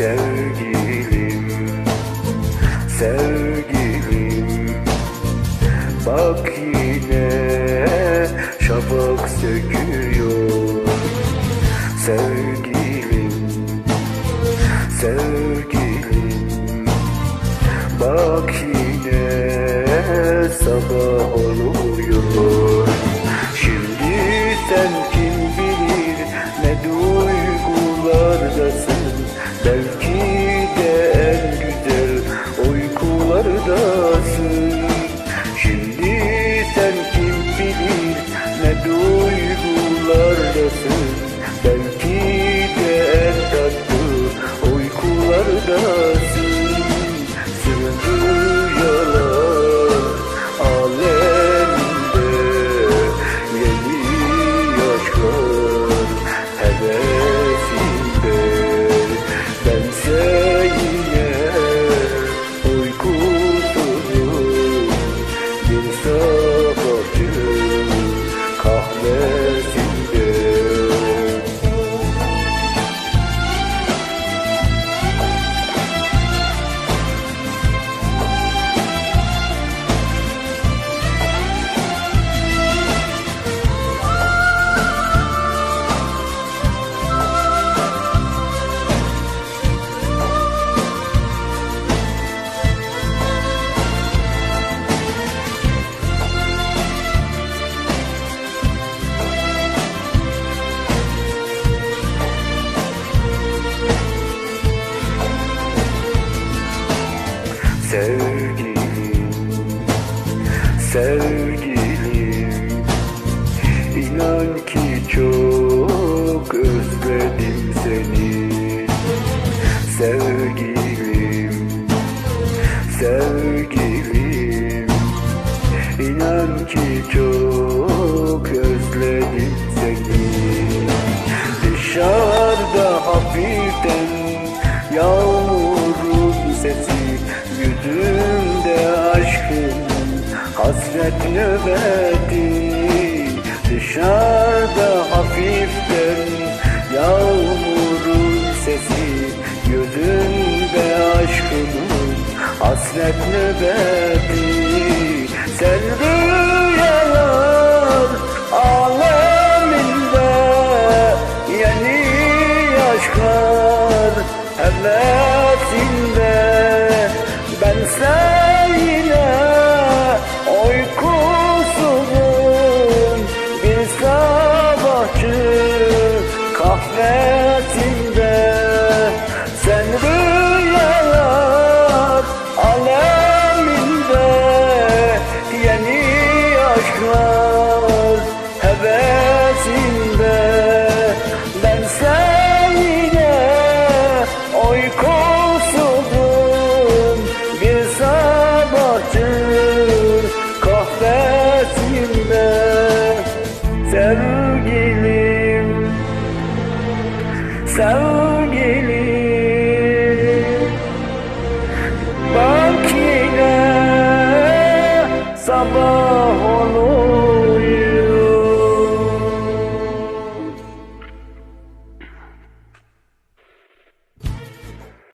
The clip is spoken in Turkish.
Sevgilim, sevgilim. Bak yine şafak söküyor. Sevgilim, sevgilim. Bak yine sabah olur. Sevgilim, sevgilim İnan ki çok özledim seni. Sevgilim, sevgilim İnan ki çok özledim hasret nöbeti Dışarıda hafiften yağmurun sesi Yüzümde aşkın hasret nöbeti. Sen rüyalar aleminde Yeni aşklar hevesinde Bense yine Sevgilim